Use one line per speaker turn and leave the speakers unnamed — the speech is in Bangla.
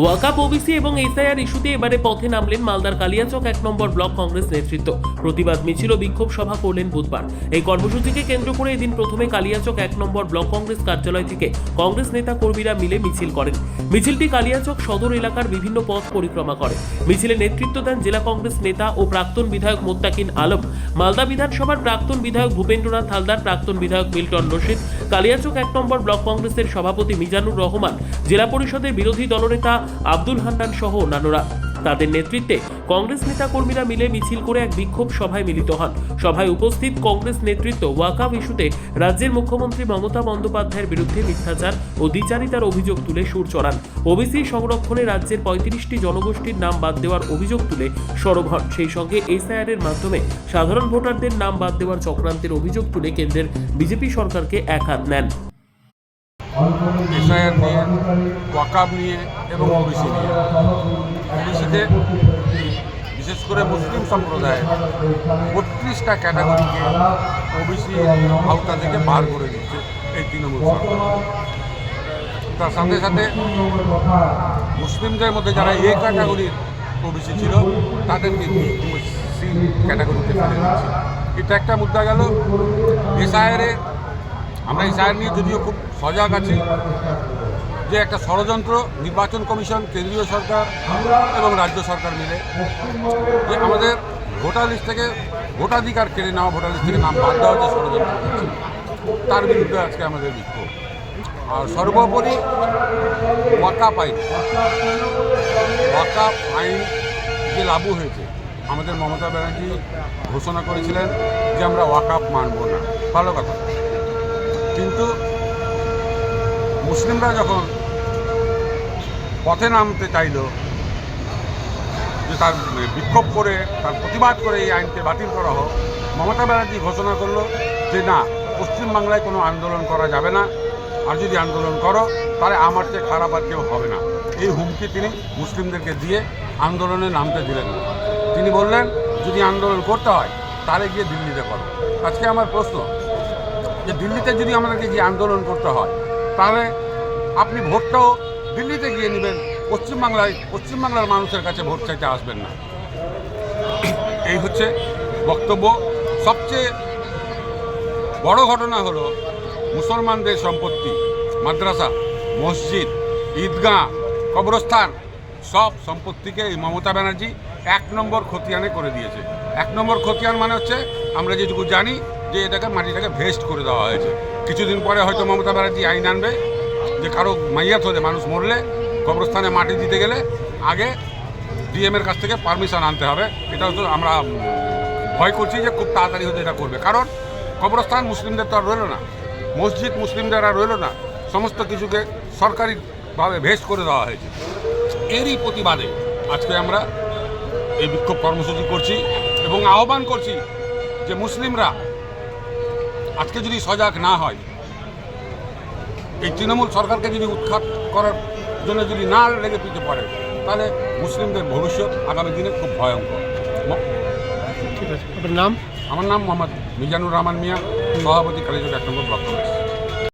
ওয়াকাপ ওবিসি এবং এসআইআর ইস্যুতে এবারে পথে নামলেন মালদার কালিয়াচক, এক নম্বর ব্লক কংগ্রেস নেতৃত্ব। প্রতিবাদ মিছিল ও বিক্ষোভ সভা করলেন বুধবার। এই কর্মসূচিকে কেন্দ্র করে এদিন প্রথমে কালিয়াচক, এক নম্বর ব্লক কংগ্রেস কার্যালয় থেকে কংগ্রেস নেতা কর্মীরা মিলে মিছিল করেন। মিছিলটি কালিয়াচক সদর এলাকার বিভিন্ন পথ পরিক্রমা করে। মিছিলে নেতৃত্ব দেন জেলা কংগ্রেস নেতা ও প্রাক্তন বিধায়ক মোত্তাকিন আলম। মালদা বিধানসভার প্রাক্তন বিধায়ক ভূপেন্দ্রনাথ হালদার, প্রাক্তন বিধায়ক মিল্টন রশিদ, কালিয়াচক, এক নম্বর ব্লক কংগ্রেসের সভাপতি মিজানুর রহমান, জেলা পরিষদের বিরোধী দলনেতা আব্দুল হান্নান সহ অন্যান্যরা। তাদের নেতৃত্বে কংগ্রেস নেতা কর্মীরা মিলে মিছিল করে এক বিক্ষোভ সভায় মিলিত হন। সভায় উপস্থিত কংগ্রেস নেতৃত্ব ওয়াকাব ইস্যুতে রাজ্যের মুখ্যমন্ত্রী মমতা বন্দ্যোপাধ্যায়ের বিরুদ্ধে মিথ্যাচার ও দ্বিচারিতার অভিযোগ তুলে সুর চড়ান। ওবিসি সংরক্ষণে রাজ্যের পঁয়ত্রিশটি জনগোষ্ঠীর নাম বাদ দেওয়ার অভিযোগ তুলে সরব হন। সেই সঙ্গে এসআইআর এর মাধ্যমে সাধারণ ভোটারদের নাম বাদ দেওয়ার চক্রান্তের অভিযোগ তুলে কেন্দ্রের বিজেপি সরকারকে এক নেন।
এসআইআর নিয়ে, ওয়াকাব নিয়ে এবং ওবিসি নিয়ে। ওবিসিতে বিশেষ করে মুসলিম সম্প্রদায়ের বত্রিশটা ক্যাটাগরিকে ওবিসি আওতা থেকে বার করে দিচ্ছে এই তৃণমূল সরকার। তার সঙ্গে সাথে মুসলিমদের মধ্যে যারা এ ক্যাটাগরির ওবিসি ছিল, তাদেরকে ক্যাটাগরিতে ফেলে দিচ্ছে এটা একটা মুদ্রা গেল। এসআইআরের আমরা এই এসআইআর নিয়ে যদিও খুব সজাগ আছি যে একটা ষড়যন্ত্র, নির্বাচন কমিশন, কেন্দ্রীয় সরকার এবং রাজ্য সরকার মিলে যে আমাদের ভোটার লিস্ট থেকে ভোটাধিকার কেড়ে নেওয়া, ভোটার লিস্ট থেকে নাম বাদ দেওয়া যে ষড়যন্ত্র করছে তার বিরুদ্ধে আজকে আমাদের বিক্ষোভ আর সর্বোপরি ওয়াকাপ আইন ওয়াকাপ আইন যে লাগু হয়েছে, আমাদের মমতা ব্যানার্জি ঘোষণা করেছিলেন যে আমরা ওয়াকাপ মানব না। ভালো কথা। কিন্তু মুসলিমরা যখন পথে নামতে চাইল, যে তার বিক্ষোভ করে, তার প্রতিবাদ করে এই আইনকে বাতিল করা হোক, মমতা ব্যানার্জি ঘোষণা করল যে না পশ্চিমবাংলায় কোনো আন্দোলন করা যাবে না। আর যদি আন্দোলন করো, তাহলে আমার চেয়ে খারাপ আর কেউ হবে না। এই হুমকি তিনি মুসলিমদেরকে দিয়ে আন্দোলনে নামতে দিলেন না। তিনি বললেন, যদি আন্দোলন করতে হয়, তাহলে গিয়ে দিল্লিতে করো। আজকে আমার প্রশ্ন যে দিল্লিতে যদি আমাদেরকে গিয়ে আন্দোলন করতে হয়, তাহলে আপনি ভোটটাও দিল্লিতে গিয়ে নেবেন, পশ্চিমবাংলায়, পশ্চিমবাংলার মানুষের কাছে ভোট চাইতে আসবেন না। এই হচ্ছে বক্তব্য। সবচেয়ে বড় ঘটনা হলো মুসলমানদের সম্পত্তি, মাদ্রাসা, মসজিদ, ঈদগাহ, কবরস্থান, সব সম্পত্তিকে এই মমতা ব্যানার্জি এক নম্বর খতিয়ানে করে দিয়েছে। এক নম্বর খতিয়ান মানে হচ্ছে, আমরা যেটুকু জানি যে এটাকে মাটিটাকে ভেস্ট করে দেওয়া হয়েছে। কিছুদিন পরে হয়তো মমতা ব্যানার্জি আইন আনবে যে কারও মাইয়াত হলে মানুষ মরলে কবরস্থানে মাটি দিতে গেলে আগে ডিএমের কাছ থেকে পারমিশন আনতে হবে। এটা হয়তো আমরা ভয় করছি যে খুব তাড়াতাড়ি হয়তো এটা করবে। কারণ কবরস্থান মুসলিমদের তো আর রইল না। মসজিদ মুসলিমদের আর রইল না। সমস্ত কিছুকে সরকারিভাবে ভেস্ট করে দেওয়া হয়েছে। এরই প্রতিবাদে আজকে আমরা এই বিক্ষোভ কর্মসূচি করছি এবং আহ্বান করছি যে মুসলিমরা আজকে যদি সজাগ না হয় এই তৃণমূল সরকারকে যদি উৎখাত করার জন্য যদি না লেগে পিঠে পারে তাহলে মুসলিমদের ভবিষ্যৎ আগামী দিনে খুব ভয়ঙ্কর।
ঠিক আছে। আপনার নাম?
আমার নাম মোহাম্মদ মিজানুর রহমান মিয়া সভাপতি কালীজোর এক নম্বর ব্লক কংগ্রেস।